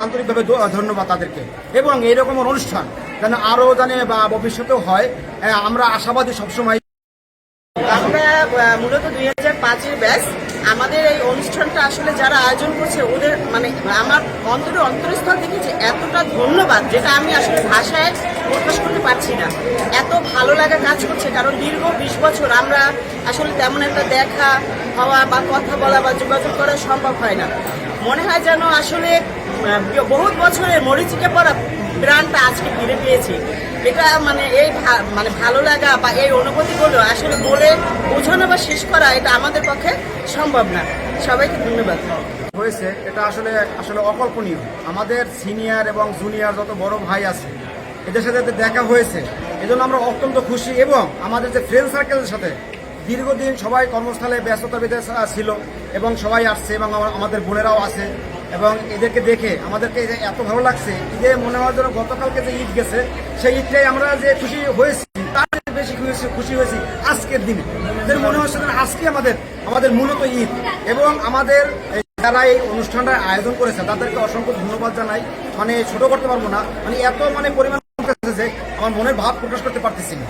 আন্তরিকভাবে ধন্যবাদ তাদেরকে। এবং এইরকম অনুষ্ঠান যেন আরও জানে বা ভবিষ্যতেও হয় আমরা আশাবাদী সবসময় আমরা মূলত দুই হাজার পাঁচের ব্যাস আমাদের এই অনুষ্ঠানটা আসলে যারা আয়োজন করছে, ওদের মানে আমার অন্তরে অন্তরস্থল থেকে যে এতটা ধন্যবাদ, যেটা আমি আসলে ভাষায় প্রকাশ করতে পারছি না। এত ভালো লাগা কাজ করছে, কারণ দীর্ঘ বিশ বছর আমরা আসলে তেমন একটা দেখা, হওয়া বা কথা বলা বা যোগাযোগ করা সম্ভব হয় না। মনে হয় যেন আসলে বহুত বছরের মরিচিকে পরা ব্রান্ডটা আজকে ফিরে পেয়েছি। এটা মানে এই মানে ভালো লাগা বা এই অনুভূতিগুলো আসলে বলে বোঝানো বা শেষ করা এটা আমাদের পক্ষে সম্ভব না। সবাইকে ধন্যবাদ। হয়েছে, এটা আসলে আসলে অকল্পনীয়। আমাদের সিনিয়র এবং জুনিয়র যত বড় ভাই আছে, এদের সাথে দেখা হয়েছে। এজন্য আমরা অত্যন্ত খুশি এবং আমাদের যে ফ্রেন্ড সার্কেলের সাথে দীর্ঘদিন সবাই কর্মস্থলে ব্যস্ততা ছিল এবং সবাই আসছে এবং আমাদের বোনেরাও আছে। এবং এদেরকে দেখে আমাদেরকে এত ভালো লাগছে ঈদে মনে হওয়ার জন্য গতকালকে যে ঈদ গেছে, সেই ঈদটাই আমরা যে খুশি হয়েছি, তার বেশি খুশি হয়েছি আজকের দিনে। এদের মনে হচ্ছে যেন আজকে আমাদের আমাদের মূলত ঈদ। এবং আমাদের যারা এই অনুষ্ঠানটা আয়োজন করেছে, তাদেরকে অসংখ্য ধন্যবাদ জানাই। মানে ছোট করতে পারব না। মানে এত মানে পরিমাণ যে আমার মনের ভাব প্রকাশ করতে পারতেছি না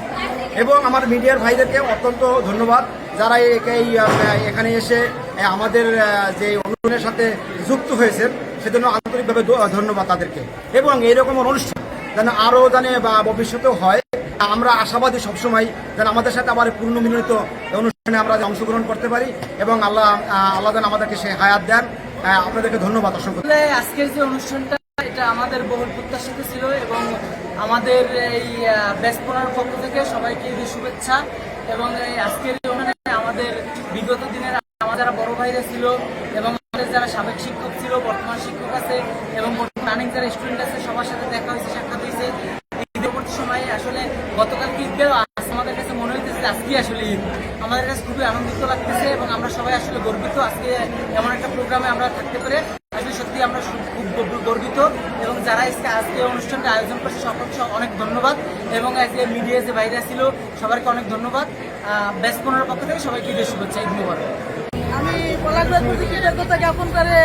এবং আমার মিডিয়ার ভাইদেরকে অত্যন্ত ধন্যবাদ। যারা এই- এখানে এসে আমাদের যে অনুষ্ঠানের সাথে যুক্ত হয়েছে, সেজন্য আন্তরিকভাবে ধন্যবাদ তাদেরকে। এবং এইরকম অনুষ্ঠান যেন আরও জানে বা ভবিষ্যতেও হয়, আমরা আশাবাদী সবসময় যেন আমাদের সাথে আবার পূর্ণ মিলিত অনুষ্ঠানে আমরা অংশগ্রহণ করতে পারি এবং আল্লাহ আল্লাহ যেন আমাদেরকে সে হায়াত দেন। আপনাদেরকে ধন্যবাদ অসংখ্য। আজকের যে অনুষ্ঠানটা এটা আমাদের বহুল প্রত্যাশিত ছিল এবং আমাদের এই ব্যস্তনার পক্ষ থেকে সবাইকে শুভেচ্ছা এবং আজকের অনুষ্ঠানে আমাদের বিগত দিনের আমার যারা বড় ভাইরা ছিল এবং আমাদের যারা সাবেক শিক্ষক ছিল, বর্তমান শিক্ষক আছে এবং রানিং যারা স্টুডেন্ট আছে, সবার সাথে দেখা হয়েছে, সাক্ষাৎ হয়েছে। পরবর্তী সময়ে আসলে গতকাল ঈদ আমাদের কাছে মনে হইতেছে আজকে আসলে ঈদ। আমাদের কাছে খুবই আনন্দিত লাগতেছে এবং আমরা সবাই আসলে গর্বিত আজকে এমন একটা প্রোগ্রামে আমরা থাকতে পেরে। সত্যি আমরা খুব গর্বিত এবং যারা আজকে আজকে এই অনুষ্ঠানটা আয়োজন করছে, সকলকে অনেক ধন্যবাদ এবং আজকে মিডিয়া যে বাইরে ছিল সবাইকে অনেক ধন্যবাদ। পনেরো পক্ষ থেকে সবাইকে ঈদের শুভেচ্ছা, ঈদ মুবারক। আমি জ্ঞাপন করে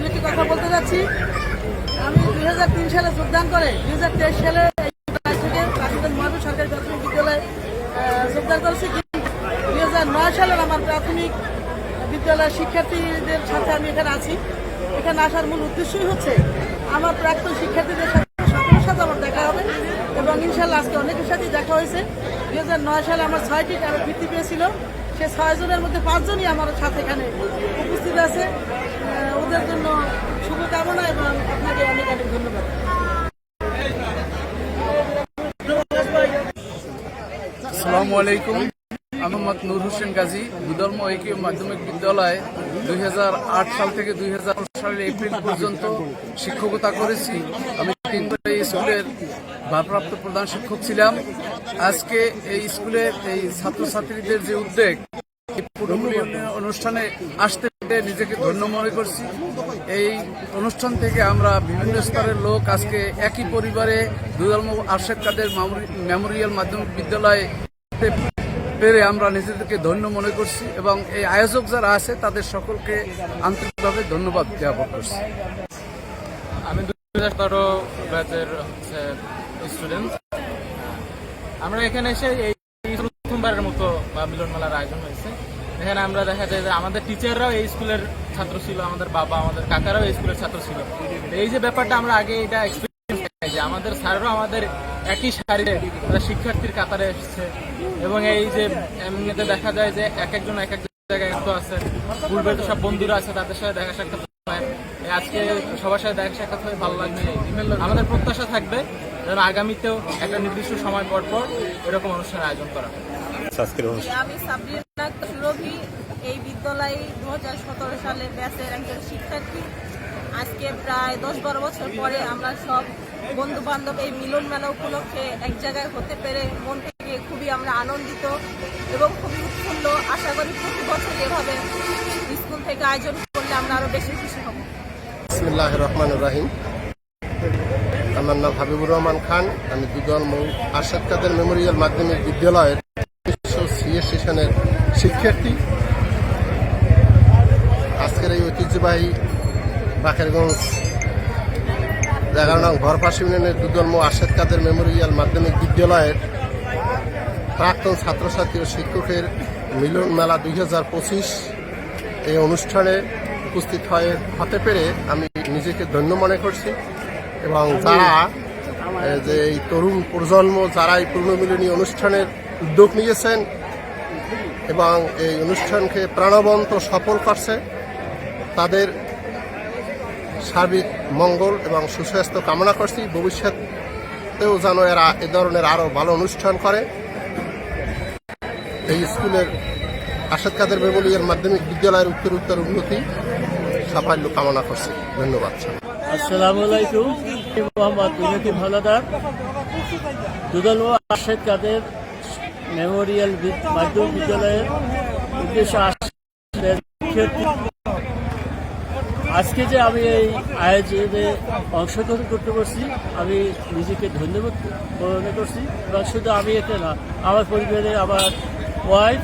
দুইটি কথা বলতে যাচ্ছি। আমি দুই হাজার তিন সালে যোগদান করে দুই হাজার তেইশ সালে এই থেকে রাশিদান মহাবীর সরকারি প্রাথমিক বিদ্যালয়ে যোগদান করেছি। দুই সালের আমার প্রাথমিক বিদ্যালয়ের শিক্ষার্থীদের সাথে আমি এখানে আছি। এখানে আসার মূল উদ্দেশ্যই হচ্ছে আমার প্রাক্তন শিক্ষার্থীদের সাথে সকলের সাথে আমার দেখা হবে এবং ইনশাল্লাহ আজকে অনেকের সাথেই দেখা হয়েছে। দুই হাজার নয় সালে আমার ছয়টি বৃত্তি পেয়েছিল। সে ছয়জনের মধ্যে পাঁচজনই আমার সাথে এখানে উপস্থিত আছে। ওদের জন্য শুভকামনা এবং আপনাকে অনেক অনেক ধন্যবাদ। আসসালামু আলাইকুম। আমি মোহাম্মদ নূর হোসেন গাজী দুধর্ম ঐক্য মাধ্যমিক বিদ্যালয়, দুই সাল থেকে দুই সালের এপ্রিল পর্যন্ত শিক্ষকতা করেছি। আমি এই স্কুলের ভারপ্রাপ্ত প্রধান শিক্ষক ছিলাম। আজকে এই স্কুলের এই ছাত্রছাত্রীদের যে উদ্যোগ অনুষ্ঠানে আসতে নিজেকে ধন্য মনে করছি। এই অনুষ্ঠান থেকে আমরা বিভিন্ন স্তরের লোক আজকে একই পরিবারে দুধর্ম আর্শেদ কাদের মেমোরিয়াল মাধ্যমিক বিদ্যালয়ে পেরে আমরা নিজেদেরকে ধন্য মনে করছি এবং এই আয়োজক যারা আছে, তাদের সকলকে আন্তরিকভাবে ধন্যবাদ জ্ঞাপন করছি। আমি দুই হাজার তেরো ব্যাচের স্টুডেন্ট আমরা এখানে এসে এই প্রথমবারের মতো মিলন মেলার আয়োজন হয়েছে। এখানে আমরা দেখা যায় যে আমাদের টিচাররাও এই স্কুলের ছাত্র ছিল, আমাদের বাবা, আমাদের কাকারাও এই স্কুলের ছাত্র ছিল। এই যে ব্যাপারটা আমরা আগে এটা যে আমাদের স্যাররাও আমাদের একই সারিতে তারা শিক্ষার্থীর কাতারে এসেছে। এবং এই যে এমনিতে দেখা যায় যে এক একজন এক এক জায়গায় তো আছে। পূর্বে তো সব বন্ধুরা আছে তাদের সাথে দেখা সাক্ষাৎ হয়। আজকে সবার সাথে দেখা সাক্ষাৎ হয়ে ভালো লাগবে। আমাদের প্রত্যাশা থাকবে যেন আগামীতেও একটা নির্দিষ্ট সময় পর পর এরকম অনুষ্ঠান আয়োজন করা হয়। আমি সাবরিনা সুরভি এই বিদ্যালয়ে দু হাজার সতেরো সালে ব্যাচের একজন শিক্ষার্থী। আজকে প্রায় দশ বারো বছর পরে আমরা সব বন্ধু বান্ধব এই মিলন মেলা উপলক্ষে এক জায়গায় হতে পেরে মন থেকে খুবই আমরা আনন্দিত এবং খুবই উৎফুল্ল। আশা করি প্রতি বছর এভাবে স্কুল থেকে আয়োজন করলে আমরা আরও বেশি খুশি হব। বিসমিল্লাহ রহমান রাহিম। আমার নাম হাবিবুর রহমান খান। আমি দুদল আরশাদ কাদের মেমোরিয়াল মাধ্যমিক বিদ্যালয়ের শিক্ষার্থী। আজকের এই ঐতিহ্যবাহী বাকেরগঞ্জ এগারো নং ঘরপাশি ইউনিয়নের দুদলম আশেদ কাদের মেমোরিয়াল মাধ্যমিক বিদ্যালয়ের প্রাক্তন ছাত্রছাত্রী ও শিক্ষকের মিলন মেলা দুই হাজার পঁচিশ এই অনুষ্ঠানে উপস্থিত হয়ে হতে পেরে আমি নিজেকে ধন্য মনে করছি এবং যারা যে এই তরুণ প্রজন্ম যারা এই পুনর্মিলনী অনুষ্ঠানের উদ্যোগ নিয়েছেন এবং এই অনুষ্ঠানকে প্রাণবন্ত সফল করছে, তাদের সার্বিক মঙ্গল এবং সুস্বাস্থ্য কামনা করছি। ভবিষ্যতেও যেন এরা এ ধরনের আরও ভালো অনুষ্ঠান করে। এই স্কুলের আসাদ কাদের মেমোরিয়াল মাধ্যমিক বিদ্যালয়ের উত্তর উত্তর উন্নতি, সাফল্য কামনা করছি। ধন্যবাদ। আসসালামু আলাইকুম। মোহাম্মদ ভালাদার দুদল আশেদ কাদের মেমোরিয়াল মাধ্যমিক বিদ্যালয়ের উদ্দেশ্য আজকে যে আমি এই আয়োজনে অংশগ্রহণ করতে পারছি, আমি নিজেকে ধন্যবাদ মনে করছি এবং শুধু আমি এটা না, আমার পরিবারে আমার ওয়াইফ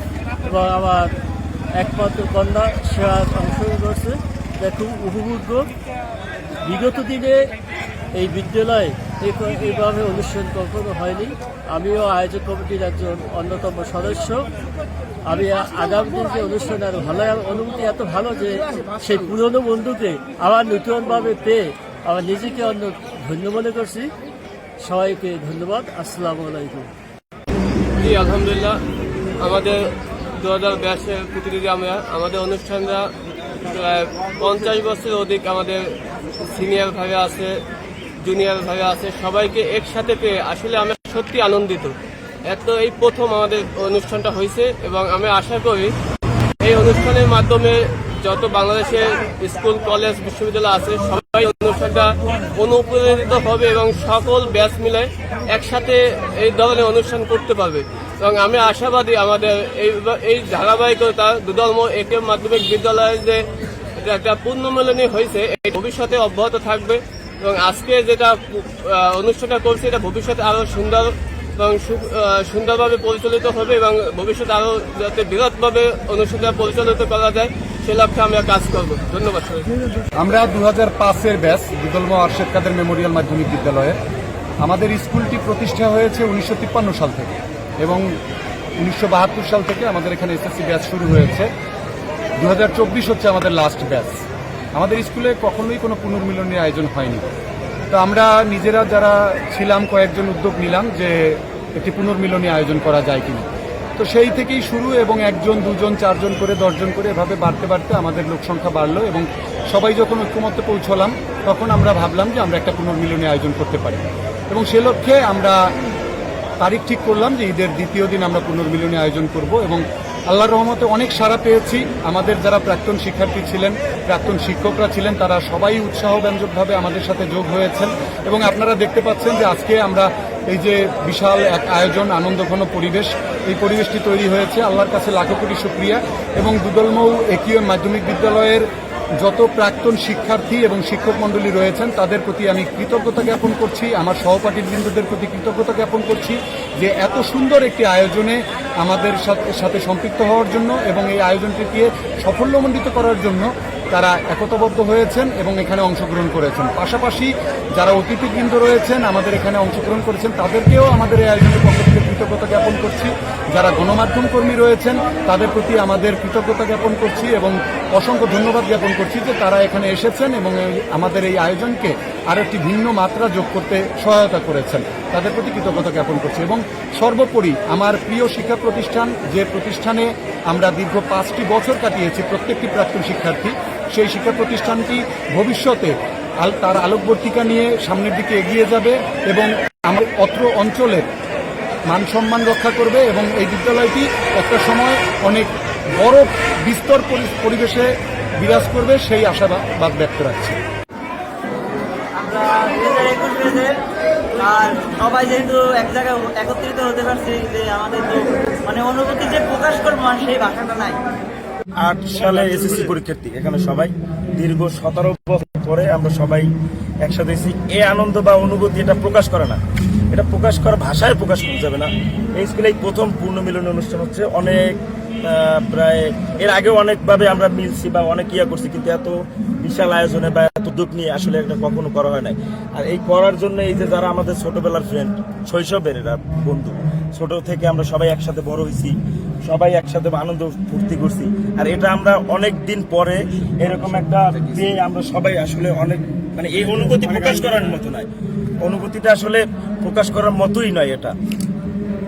এবং আমার একমাত্র কন্যা, সে অংশগ্রহণ করছে। এটা খুব উপভোগ্য বিগত দিনে এই বিদ্যালয়ে এইভাবে অনুষ্ঠান কখনো হয়নি। আমিও আয়োজক কমিটির একজন অন্যতম সদস্য। আমি আগামী দিন যে অনুষ্ঠান আরও ভালো অনুভূতি এত ভালো যে সেই পুরনো বন্ধুকে আবার নতুনভাবে পেয়ে আমার নিজেকে অন্য ধন্য মনে করছি। সবাইকে ধন্যবাদ। আসসালামু আলাইকুম। জি, আলহামদুলিল্লাহ। আমাদের দু হাজার ব্যাসের প্রতিনিধি আমরা আমাদের অনুষ্ঠানরা প্রায় পঞ্চাশ বছরের অধিক আমাদের সিনিয়র ভাবে আছে জুনিয়র ভাবে আছে, সবাইকে একসাথে পেয়ে আসলে আমরা সত্যি আনন্দিত। এত এই প্রথম আমাদের অনুষ্ঠানটা হয়েছে এবং আমি আশা করি এই অনুষ্ঠানের মাধ্যমে যত বাংলাদেশের স্কুল, কলেজ, বিশ্ববিদ্যালয় আছে, সবাই অনুষ্ঠানটা অনুপ্রেরিত হবে এবং সকল ব্যাচ মিলে একসাথে এই ধরনের অনুষ্ঠান করতে পারবে। এবং আমি আশাবাদী আমাদের এই এই ধারাবাহিকতা, দুধর্ম একে মাধ্যমিক বিদ্যালয়ের যে একটা পূর্ণমিলনী হয়েছে, এই ভবিষ্যতে অব্যাহত থাকবে। এবং আজকে যেটা অনুষ্ঠানটা করছে, এটা ভবিষ্যতে আরও সুন্দর এবং সুন্দরভাবে পরিচালিত হবে এবং ভবিষ্যতে আরও যাতে বৃহৎভাবে অনুষ্ঠানটা পরিচালিত করা যায়, সে লক্ষ্যে আমরা কাজ করব। ধন্যবাদ আমরা দু হাজার পাঁচের ব্যাচ দুদলম আরশেদ কাদের মেমোরিয়াল মাধ্যমিক বিদ্যালয়ে আমাদের স্কুলটি প্রতিষ্ঠা হয়েছে উনিশশো তিপ্পান্ন সাল থেকে এবং উনিশশো বাহাত্তর সাল থেকে আমাদের এখানে এসএসসি ব্যাচ শুরু হয়েছে। দু হাজার চব্বিশ হচ্ছে আমাদের লাস্ট ব্যাচ আমাদের স্কুলে কখনোই কোনো পুনর্মিলনী আয়োজন হয়নি। তো আমরা নিজেরা যারা ছিলাম, কয়েকজন উদ্যোগ নিলাম যে একটি পুনর্মিলনী আয়োজন করা যায় কিনা। তো সেই থেকেই শুরু এবং একজন, দুজন, চারজন করে, দশজন করে এভাবে বাড়তে বাড়তে আমাদের লোক সংখ্যা বাড়লো এবং সবাই যখন ঐক্যমত্যে পৌঁছলাম, তখন আমরা ভাবলাম যে আমরা একটা পুনর্মিলনী আয়োজন করতে পারি। এবং সে লক্ষ্যে আমরা তারিখ ঠিক করলাম যে ঈদের দ্বিতীয় দিন আমরা পুনর্মিলনী আয়োজন করব এবং আল্লাহর রহমতে অনেক সাড়া পেয়েছি। আমাদের যারা প্রাক্তন শিক্ষার্থী ছিলেন, প্রাক্তন শিক্ষকরা ছিলেন, তারা সবাই উৎসাহব্যঞ্জকভাবে আমাদের সাথে যোগ হয়েছেন। এবং আপনারা দেখতে পাচ্ছেন যে আজকে আমরা এই যে বিশাল এক আয়োজন, আনন্দঘন পরিবেশ, এই পরিবেশটি তৈরি হয়েছে। আল্লাহর কাছে লাখো কোটি শুক্রিয়া। এবং দুদলমৌ একিউ মাধ্যমিক বিদ্যালয়ের যত প্রাক্তন শিক্ষার্থী এবং শিক্ষক মণ্ডলী রয়েছেন, তাদের প্রতি আমি কৃতজ্ঞতা জ্ঞাপন করছি। আমার সহপাঠী বৃন্দদের প্রতি কৃতজ্ঞতা জ্ঞাপন করছি। যে এত সুন্দর একটি আয়োজনে আমাদের সাথে সম্পৃক্ত হওয়ার জন্য এবং এই আয়োজনটিকে সাফল্যমণ্ডিত করার জন্য তারা একতাবদ্ধ হয়েছেন এবং এখানে অংশগ্রহণ করেছেন। পাশাপাশি যারা অতিথিবৃন্দ রয়েছেন, আমাদের এখানে অংশগ্রহণ করেছেন, তাদেরকেও আমাদের এই আয়োজনের পক্ষ থেকে কৃতজ্ঞতা জ্ঞাপন করছি। যারা গণমাধ্যম কর্মী রয়েছেন, তাদের প্রতি আমাদের কৃতজ্ঞতা জ্ঞাপন করছি এবং অসংখ্য ধন্যবাদ জ্ঞাপন করছি যে তারা এখানে এসেছেন এবং আমাদের এই আয়োজনকে আরও একটি ভিন্ন মাত্রা যোগ করতে সহায়তা করেছেন। তাদের প্রতি কৃতজ্ঞতা জ্ঞাপন করছি এবং সর্বোপরি আমার প্রিয় শিক্ষা প্রতিষ্ঠান, যে প্রতিষ্ঠানে আমরা দীর্ঘ পাঁচটি বছর কাটিয়েছি, প্রত্যেকটি প্রাক্তন শিক্ষার্থী, সেই শিক্ষা প্রতিষ্ঠানটি ভবিষ্যতে তার আলোকবর্তিকা নিয়ে সামনের দিকে এগিয়ে যাবে এবং আমার অত্র অঞ্চলের মান সম্মান রক্ষা করবে এবং এই বিদ্যালয়টি একটা সময় অনেক বড় বিস্তর পরি- পরিবেশে বিরাজ করবে সেই আশাবাদ ব্যক্ত রাখছি। আর সবাই যেহেতু এক জায়গায় একত্রিত হতে পারছি যে আমাদের তো মানে অনুভূতি যে প্রকাশ করব আর সেই ভাষাটা নাই। আট সালে এসএসসি পরীক্ষার্থী এখানে সবাই দীর্ঘ সতেরো বছর পরে আমরা সবাই একসাথে এসেছি। এই আনন্দ বা অনুভূতি এটা প্রকাশ করে না। এটা প্রকাশ করা ভাষায় প্রকাশ করা যাবে না। এই স্কুলে এই প্রথম পূর্ণ মিলন অনুষ্ঠান হচ্ছে। অনেক প্রায় এর আগেও অনেকভাবে আমরা মিলছি বা অনেক ইয়া করছি, কিন্তু এত বিশাল আয়োজনে বা এত দুঃখ নিয়ে আসলে এটা কখনো করা হয় নাই। আর এই করার জন্য এই যে যারা আমাদের ছোটবেলার ফ্রেন্ড শৈশবের এরা বন্ধু, ছোট থেকে আমরা সবাই একসাথে বড় হয়েছি, সবাই একসাথে আনন্দ ফুর্তি করছি। আর এটা আমরা অনেক দিন পরে এরকম একটা পেয়ে আমরা সবাই আসলে অনেক মানে এই অনুভূতি প্রকাশ করার মতো নয়। অনুভূতিটা আসলে প্রকাশ করার মতোই নয় এটা।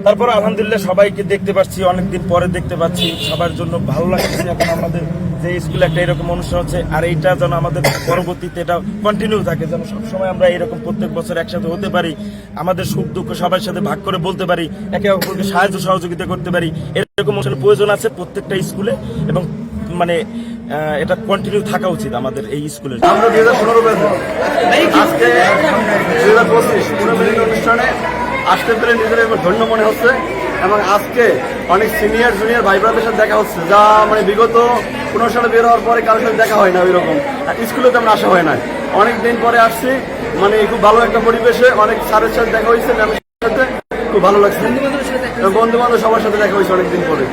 তারপর আলহামদুলিল্লাহ সবাইকে দেখতে পাচ্ছি, অনেকদিন পরে দেখতে পাচ্ছি, সবার জন্য ভালো লাগছে এখন আমাদের যে স্কুলে একটা এরকম অনুষ্ঠান হচ্ছে, আর এইটা যেন আমাদের পরবর্তীতে এটা কন্টিনিউ থাকে, যেন সবসময় আমরা এরকম প্রত্যেক বছর একসাথে হতে পারি, আমাদের সুখ দুঃখ সবার সাথে ভাগ করে বলতে পারি, একে অপরকে সাহায্য সহযোগিতা করতে পারি, এরকম আসলে প্রয়োজন আছে প্রত্যেকটা স্কুলে। এবং মানে এটা কন্টিনিউ থাকা উচিত আমাদের এই স্কুলের আমরা দুই হাজার পনেরো আজকে দুই হাজার পঁচিশ পুরো অনুষ্ঠানে আসতে পেরে নিজের ধন্য মনে হচ্ছে এবং আজকে অনেক সিনিয়র জুনিয়র ভাই বোনদের সাথে দেখা হচ্ছে। যা মানে বিগত পনেরো সালে বের হওয়ার পরে কারোর সাথে দেখা হয় না ওইরকম। আর স্কুলে তেমন আসা হয় না। অনেক দিন পরে আসছি মানে খুব ভালো একটা পরিবেশে অনেক স্যারের সাথে দেখা হয়েছে ম্যামের সাথে। খুব ভালো লাগছে। বন্ধু বান্ধব সবার সাথে দেখা হয়েছে অনেকদিন পরে।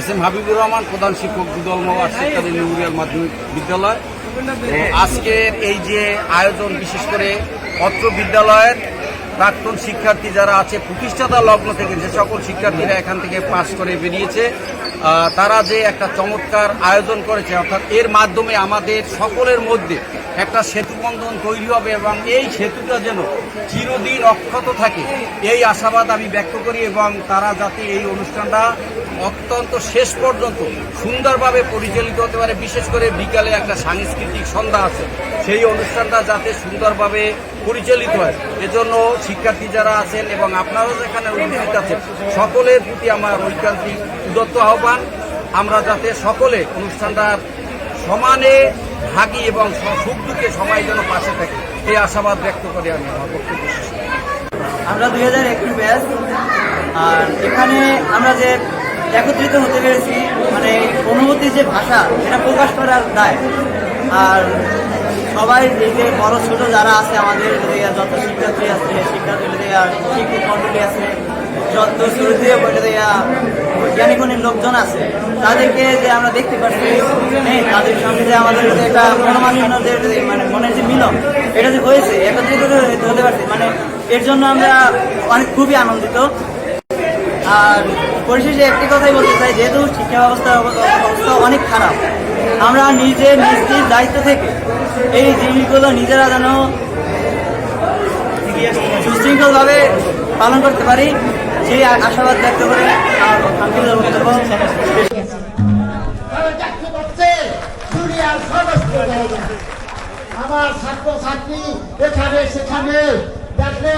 এস এম হাবিবুর রহমান, প্রধান শিক্ষক দুদলম আর্টস কাদের মেমোরিয়াল মাধ্যমিক বিদ্যালয়। আজকের এই যে আয়োজন, বিশেষ করে অত্র বিদ্যালয়ের প্রাক্তন শিক্ষার্থী যারা আছে, প্রতিষ্ঠাতা লগ্ন থেকে যে সকল শিক্ষার্থীরা এখান থেকে পাশ করে বেরিয়েছে তারা যে একটা চমৎকার আয়োজন করেছে, অর্থাৎ এর মাধ্যমে আমাদের সকলের মধ্যে একটা সেতুবন্ধন তৈরি হবে এবং এই সেতুটা যেন চিরদিন অক্ষত থাকে, এই আশাবাদ আমি ব্যক্ত করি এবং তারা যাতে এই অনুষ্ঠানটা অত্যন্ত শেষ পর্যন্ত সুন্দরভাবে পরিচালিত হতে পারে, বিশেষ করে বিকালে একটা সাংস্কৃতিক সন্ধ্যা আছে, সেই অনুষ্ঠানটা যাতে সুন্দরভাবে পরিচালিত হয়। এজন্য শিক্ষার্থী যারা আছেন এবং আপনারাও যেখানে উপস্থিত আছেন, সকলের প্রতি আমার ঐকান্তিক উদত্ত আহ্বান। আমরা যাতে সকলে অনুষ্ঠানটার সমানে ভাগী এবং সুখ দুঃখে সবাই যেন পাশে থাকে, এই আশাবাদ ব্যক্ত করে আমি আমার বক্তব্য আমরা দুই হাজার একুশ ব্যাচ, আর এখানে আমরা যে একত্রিত হতে পেরেছি মানে এই অনুভূতির যে ভাষা, এটা প্রকাশ করার দায়। আর সবাই যে বড় ছোট যারা আছে আমাদের যত শিক্ষার্থী আছে শিক্ষার্থী শিক্ষক মন্ডলী আছে, যত সুরদীয় জ্ঞানী গুণী লোকজন আছে, তাদেরকে যে আমরা দেখতে পাচ্ছি হ্যাঁ তাদের সঙ্গে যে আমাদের একটা মনোমালিন্যদের যে মানে মনের যে মিলন, এটা যে হয়েছে, একত্রিত হতে- হতে পারছে। মানে এর জন্য আমরা অনেক খুবই আনন্দিত। আর পরিশেষে একটি কথাই বলতে চাই, যেহেতু শিক্ষা ব্যবস্থা অবস্থা অনেক খারাপ আমরা নিজে নিজ নিজ দায়িত্ব থেকে এই জিনিসগুলো নিজেরা যেন সুশৃঙ্খলভাবে পালন করতে পারি, সেই আশাবাদ ব্যক্ত করে আমার ছাত্র ছাত্রী এখানে, সেখানে দেখলে